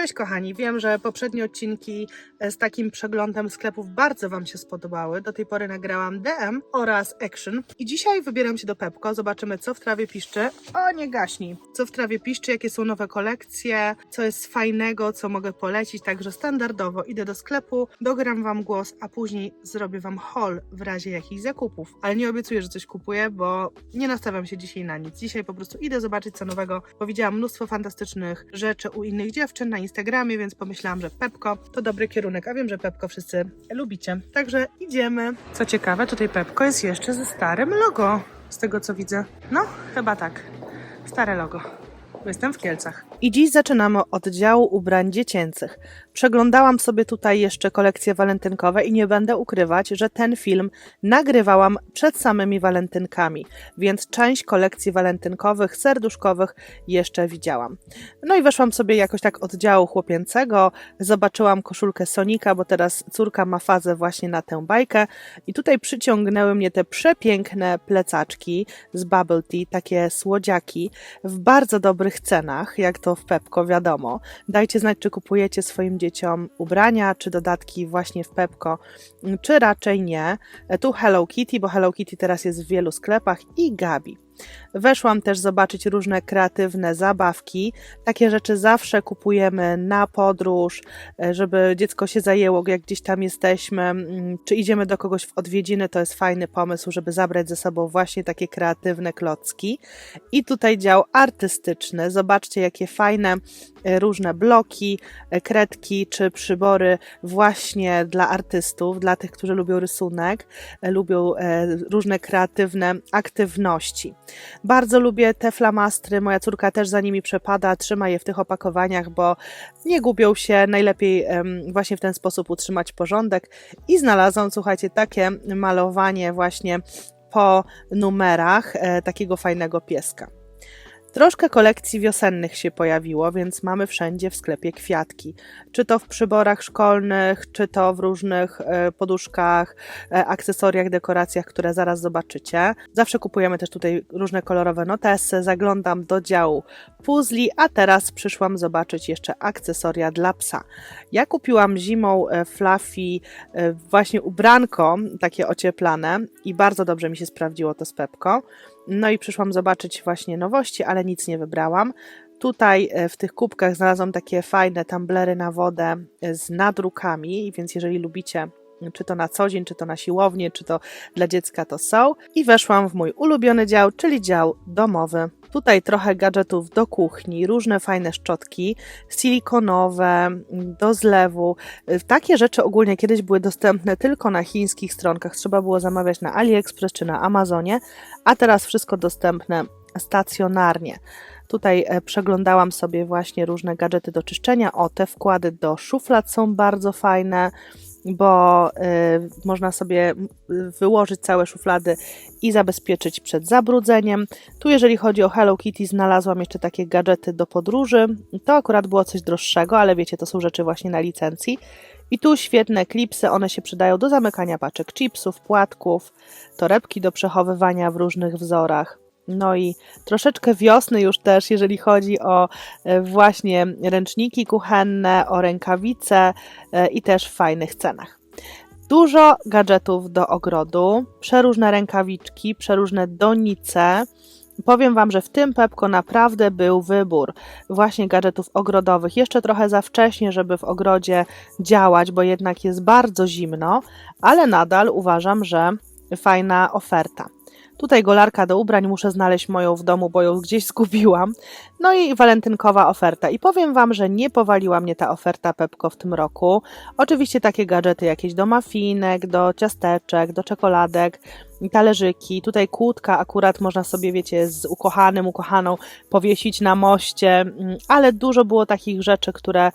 Cześć kochani, wiem, że poprzednie odcinki e, z takim przeglądem sklepów bardzo Wam się spodobały. Do tej pory nagrałam DM oraz Action. I dzisiaj wybieram się do Pepko, zobaczymy co w trawie piszczy. O, nie gaśni. Co w trawie piszczy, jakie są nowe kolekcje, co jest fajnego, co mogę polecić. Także standardowo idę do sklepu, dogram Wam głos, a później zrobię Wam haul w razie jakichś zakupów. Ale nie obiecuję, że coś kupuję, bo nie nastawiam się dzisiaj na nic. Dzisiaj po prostu idę zobaczyć co nowego, bo widziałam mnóstwo fantastycznych rzeczy u innych dziewczyn na Instagramie, więc pomyślałam, że Pepko to dobry kierunek, a wiem, że Pepko wszyscy lubicie. Także idziemy. Co ciekawe, tutaj Pepko jest jeszcze ze starym logo, z tego co widzę. No, chyba tak. Stare logo. Jestem w Kielcach. I dziś zaczynamy od działu ubrań dziecięcych. Przeglądałam sobie tutaj jeszcze kolekcje walentynkowe i nie będę ukrywać, że ten film nagrywałam przed samymi walentynkami, więc część kolekcji walentynkowych, serduszkowych jeszcze widziałam. No i weszłam sobie jakoś tak od działu chłopięcego, zobaczyłam koszulkę Sonika, bo teraz córka ma fazę właśnie na tę bajkę i tutaj przyciągnęły mnie te przepiękne plecaczki z Bubble Tea, takie słodziaki w bardzo dobrych cenach, jak to w Pepko wiadomo. Dajcie znać, czy kupujecie swoim dzieciom ubrania, czy dodatki właśnie w Pepko, czy raczej nie. Tu Hello Kitty, bo Hello Kitty teraz jest w wielu sklepach i Gabi. Weszłam też zobaczyć różne kreatywne zabawki. Takie rzeczy zawsze kupujemy na podróż, e, żeby dziecko się zajęło, jak gdzieś tam jesteśmy, mm, czy idziemy do kogoś w odwiedziny, to jest fajny pomysł, żeby zabrać ze sobą właśnie takie kreatywne klocki. I tutaj dział artystyczny. Zobaczcie, jakie fajne e, różne bloki, e, kredki czy przybory właśnie dla artystów, dla tych, którzy lubią rysunek, lubią różne kreatywne aktywności. Bardzo lubię te flamastry, moja córka też za nimi przepada, trzyma je w tych opakowaniach, bo nie gubią się, najlepiej właśnie w ten sposób utrzymać porządek. I znalazłam, słuchajcie, takie malowanie właśnie po numerach e, takiego fajnego pieska. Troszkę kolekcji wiosennych się pojawiło, więc mamy wszędzie w sklepie kwiatki. Czy to w przyborach szkolnych, czy to w różnych e, poduszkach, e, akcesoriach, dekoracjach, które zaraz zobaczycie. Zawsze kupujemy też tutaj różne kolorowe notesy. Zaglądam do działu puzli, a teraz przyszłam zobaczyć jeszcze akcesoria dla psa. Ja kupiłam zimą e, fluffy właśnie ubranko, takie ocieplane i bardzo dobrze mi się sprawdziło to z Pepko. No i przyszłam zobaczyć właśnie nowości, ale nic nie wybrałam. Tutaj e, w tych kubkach znalazłam takie fajne tumblery na wodę e, z nadrukami, więc jeżeli lubicie czy to na co dzień, czy to na siłownię, czy to dla dziecka, to są. I weszłam w mój ulubiony dział, czyli dział domowy. Tutaj trochę gadżetów do kuchni, różne fajne szczotki, silikonowe, do zlewu. Y, Takie rzeczy ogólnie kiedyś były dostępne tylko na chińskich stronkach. Trzeba było zamawiać na AliExpress czy na Amazonie, a teraz wszystko dostępne stacjonarnie. Tutaj e, przeglądałam sobie właśnie różne gadżety do czyszczenia. O, te wkłady do szuflad są bardzo fajne bo y, można sobie wyłożyć całe szuflady i zabezpieczyć przed zabrudzeniem. Tu, jeżeli chodzi o Hello Kitty, znalazłam jeszcze takie gadżety do podróży. To akurat było coś droższego, ale wiecie, to są rzeczy właśnie na licencji. I tu świetne klipsy, one się przydają do zamykania paczek chipsów, płatków, torebki do przechowywania w różnych wzorach. No i troszeczkę wiosny już też, jeżeli chodzi o e, właśnie ręczniki kuchenne, o rękawice e, i też w fajnych cenach. Dużo gadżetów do ogrodu, przeróżne rękawiczki, przeróżne donice. Powiem Wam, że w tym Pepko naprawdę był wybór właśnie gadżetów ogrodowych. Jeszcze trochę za wcześnie, żeby w ogrodzie działać, bo jednak jest bardzo zimno, ale nadal uważam, że fajna oferta. Tutaj golarka do ubrań, muszę znaleźć moją w domu, bo ją gdzieś zgubiłam. No i walentynkowa oferta. I powiem Wam, że nie powaliła mnie ta oferta Pepko w tym roku. Oczywiście takie gadżety jakieś do mafinek, do ciasteczek, do czekoladek, talerzyki. Tutaj kłódka akurat można sobie, wiecie, z ukochanym, ukochaną powiesić na moście, mm, ale dużo było takich rzeczy, które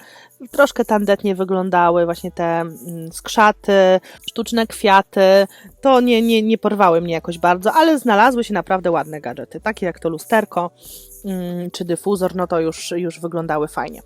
troszkę tandetnie wyglądały, właśnie te mm, skrzaty, sztuczne kwiaty, to nie, nie, nie porwały mnie jakoś bardzo, ale znalazły się naprawdę ładne gadżety, takie jak to lusterko mm, czy dyfuzor, no to już, już wyglądały fajnie.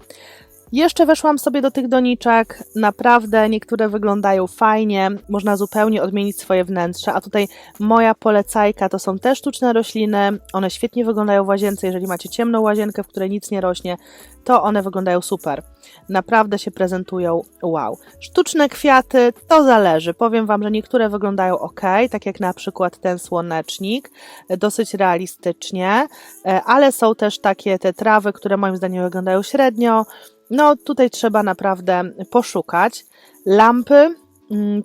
Jeszcze weszłam sobie do tych doniczek. Naprawdę niektóre wyglądają fajnie. Można zupełnie odmienić swoje wnętrze. A tutaj moja polecajka to są te sztuczne rośliny. One świetnie wyglądają w łazience. Jeżeli macie ciemną łazienkę, w której nic nie rośnie, to one wyglądają super. Naprawdę się prezentują wow. Sztuczne kwiaty to zależy. Powiem Wam, że niektóre wyglądają ok, tak jak na przykład ten słonecznik, dosyć realistycznie, e, ale są też takie te trawy, które moim zdaniem wyglądają średnio. No tutaj trzeba naprawdę poszukać. Lampy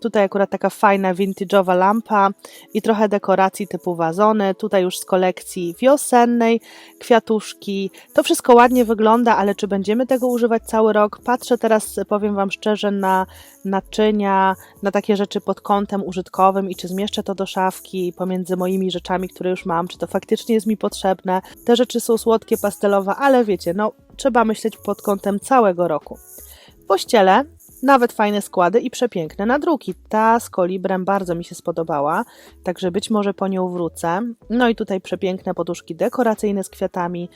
Tutaj akurat taka fajna vintage'owa lampa i trochę dekoracji typu wazony. Tutaj już z kolekcji wiosennej, kwiatuszki. To wszystko ładnie wygląda, ale czy będziemy tego używać cały rok? Patrzę teraz, powiem Wam szczerze, na naczynia, na takie rzeczy pod kątem użytkowym i czy zmieszczę to do szafki pomiędzy moimi rzeczami, które już mam, czy to faktycznie jest mi potrzebne. Te rzeczy są słodkie, pastelowe, ale wiecie, no trzeba myśleć pod kątem całego roku. Pościele nawet fajne składy i przepiękne nadruki. Ta z kolibrem bardzo mi się spodobała, także być może po nią wrócę. No i tutaj przepiękne poduszki dekoracyjne z kwiatami.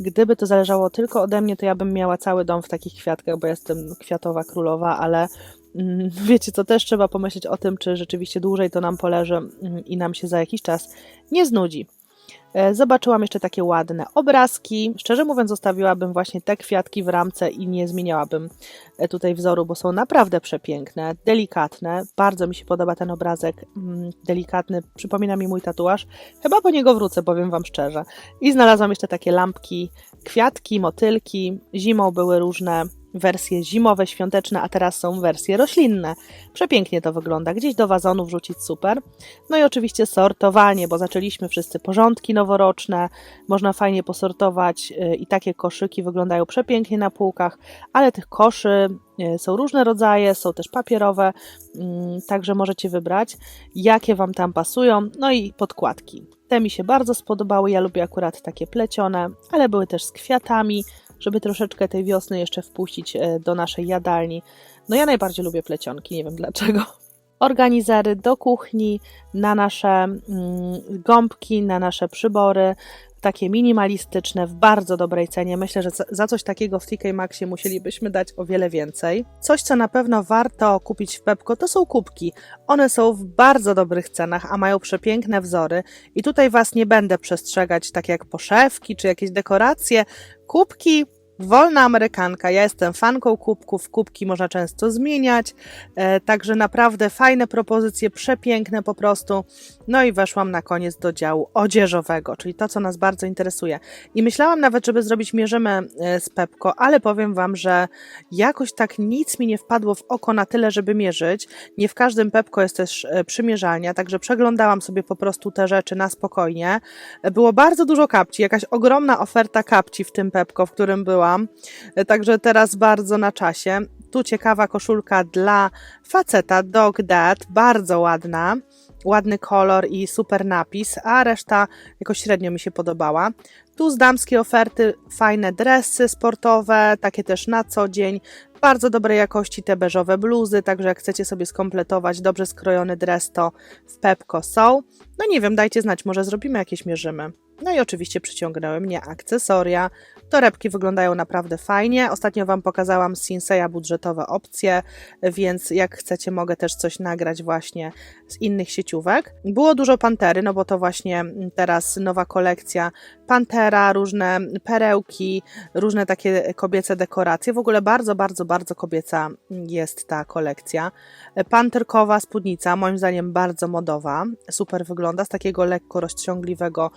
Gdyby to zależało tylko ode mnie, to ja bym miała cały dom w takich kwiatkach, bo jestem kwiatowa królowa, ale mm, wiecie co, też trzeba pomyśleć o tym, czy rzeczywiście dłużej to nam poleży mm, i nam się za jakiś czas nie znudzi. E, Zobaczyłam jeszcze takie ładne obrazki. Szczerze mówiąc, zostawiłabym właśnie te kwiatki w ramce i nie zmieniałabym e, tutaj wzoru, bo są naprawdę przepiękne, delikatne. Bardzo mi się podoba ten obrazek, mm, delikatny. Przypomina mi mój tatuaż. Chyba po niego wrócę, powiem Wam szczerze. I znalazłam jeszcze takie lampki, kwiatki, motylki. Zimą były różne wersje zimowe, świąteczne, a teraz są wersje roślinne. Przepięknie to wygląda. Gdzieś do wazonu wrzucić super. No i oczywiście sortowanie, bo zaczęliśmy wszyscy porządki noworoczne. Można fajnie posortować y, i takie koszyki wyglądają przepięknie na półkach, ale tych koszy y, są różne rodzaje, są też papierowe, mm, także możecie wybrać, jakie Wam tam pasują. No i podkładki. Te mi się bardzo spodobały. Ja lubię akurat takie plecione, ale były też z kwiatami żeby troszeczkę tej wiosny jeszcze wpuścić e, do naszej jadalni. No ja najbardziej lubię plecionki, nie wiem dlaczego. Organizery do kuchni, na nasze mm, gąbki, na nasze przybory, takie minimalistyczne, w bardzo dobrej cenie. Myślę, że za coś takiego w TK Maxie musielibyśmy dać o wiele więcej. Coś, co na pewno warto kupić w Pepko, to są kubki. One są w bardzo dobrych cenach, a mają przepiękne wzory. I tutaj Was nie będę przestrzegać, tak jak poszewki czy jakieś dekoracje. Kubki Wolna Amerykanka. Ja jestem fanką kubków. Kubki można często zmieniać. E, także naprawdę fajne propozycje, przepiękne po prostu. No i weszłam na koniec do działu odzieżowego, czyli to, co nas bardzo interesuje. I myślałam nawet, żeby zrobić mierzymy e, z Pepko, ale powiem Wam, że jakoś tak nic mi nie wpadło w oko na tyle, żeby mierzyć. Nie w każdym Pepko jest też e, przymierzalnia, także przeglądałam sobie po prostu te rzeczy na spokojnie. E, Było bardzo dużo kapci, jakaś ogromna oferta kapci w tym Pepko, w którym byłam. Także teraz bardzo na czasie. Tu ciekawa koszulka dla faceta, Dog Dad, bardzo ładna. Ładny kolor i super napis, a reszta jakoś średnio mi się podobała. Tu z damskiej oferty fajne dresy sportowe, takie też na co dzień. Bardzo dobrej jakości te beżowe bluzy, także jak chcecie sobie skompletować dobrze skrojony dres, to w Pepko są. No nie wiem, dajcie znać, może zrobimy jakieś mierzymy. No i oczywiście przyciągnęły mnie akcesoria. Torebki wyglądają naprawdę fajnie. Ostatnio Wam pokazałam z Sinseya budżetowe opcje, więc jak chcecie, mogę też coś nagrać właśnie z innych sieciówek. Było dużo pantery, no bo to właśnie teraz nowa kolekcja pantera, różne perełki, różne takie kobiece dekoracje. W ogóle bardzo, bardzo, bardzo kobieca jest ta kolekcja. Panterkowa spódnica, moim zdaniem bardzo modowa, super wygląda, z takiego lekko rozciągliwego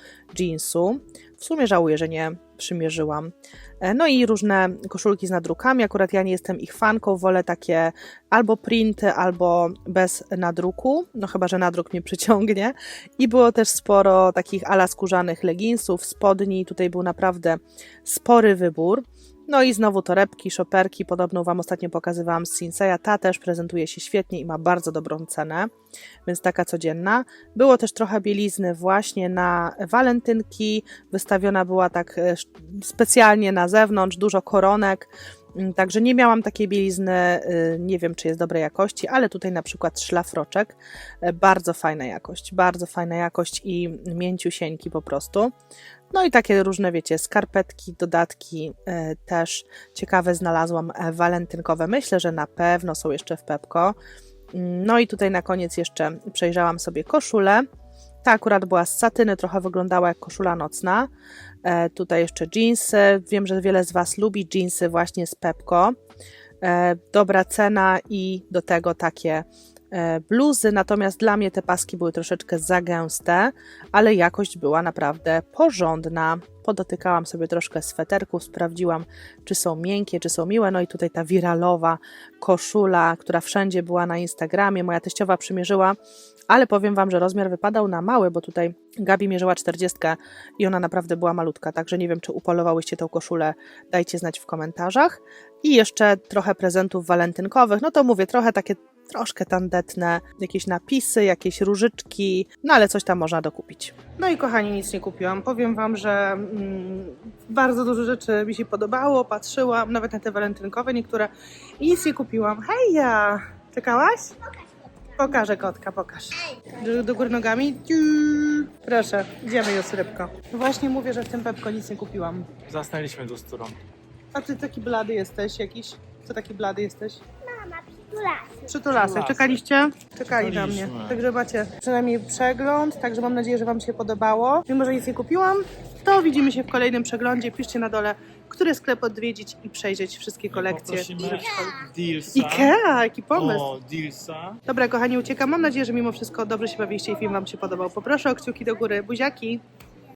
jeansu. W sumie żałuję, że nie przymierzyłam. E, No i różne koszulki z nadrukami. Akurat ja nie jestem ich fanką, wolę takie albo printy, albo bez nadruku. No chyba, że nadruk mnie przyciągnie. I było też sporo takich ala skórzanych leginsów, spodni. Tutaj był naprawdę spory wybór. No i znowu torebki, szoperki, podobną Wam ostatnio pokazywałam z Sinseya. Ta też prezentuje się świetnie i ma bardzo dobrą cenę, więc taka codzienna. Było też trochę bielizny właśnie na walentynki. Wystawiona była tak e, specjalnie na zewnątrz, dużo koronek. Mm, Także nie miałam takiej bielizny, y, nie wiem czy jest dobrej jakości, ale tutaj na przykład szlafroczek, e, bardzo fajna jakość, bardzo fajna jakość i mięciusieńki po prostu. No i takie różne, wiecie, skarpetki, dodatki e, też ciekawe znalazłam, e, walentynkowe. Myślę, że na pewno są jeszcze w Pepko. Mm, No i tutaj na koniec jeszcze przejrzałam sobie koszulę. Ta akurat była z satyny, trochę wyglądała jak koszula nocna. E, tutaj jeszcze jeansy. Wiem, że wiele z Was lubi jeansy właśnie z Pepko. E, dobra cena i do tego takie bluzy, natomiast dla mnie te paski były troszeczkę za gęste, ale jakość była naprawdę porządna. Podotykałam sobie troszkę sweterków, sprawdziłam, czy są miękkie, czy są miłe. No i tutaj ta wiralowa koszula, która wszędzie była na Instagramie. Moja teściowa przymierzyła, ale powiem Wam, że rozmiar wypadał na mały, bo tutaj Gabi mierzyła 40 i ona naprawdę była malutka, także nie wiem, czy upolowałyście tą koszulę, dajcie znać w komentarzach. I jeszcze trochę prezentów walentynkowych, no to mówię, trochę takie troszkę tandetne, jakieś napisy, jakieś różyczki, no ale coś tam można dokupić. No i kochani, nic nie kupiłam. Powiem Wam, że mm, bardzo dużo rzeczy mi się podobało, patrzyłam, nawet na te walentynkowe niektóre i nic nie kupiłam. Heja! Czekałaś? Pokażę kotka, pokaż. Do, do góry nogami. Ciu. Proszę, idziemy już rybko. Właśnie mówię, że w tym Pepko nic nie kupiłam. Zasnęliśmy tu z turą. A ty taki blady jesteś jakiś? Co taki blady jesteś? Przytulasy. Przytulasek. Czekaliście? Czekali na mnie. Czekaliśmy. Także macie przynajmniej przegląd, także mam nadzieję, że Wam się podobało. Mimo, że nic nie kupiłam, to widzimy się w kolejnym przeglądzie. Piszcie na dole, który sklep odwiedzić i przejrzeć wszystkie kolekcje. Poprosimy Dealsa. Ikea, jaki pomysł. O, Dealsa. Dobra, kochani, uciekam. Mam nadzieję, że mimo wszystko dobrze się bawiliście i film Wam się podobał. Poproszę o kciuki do góry. Buziaki!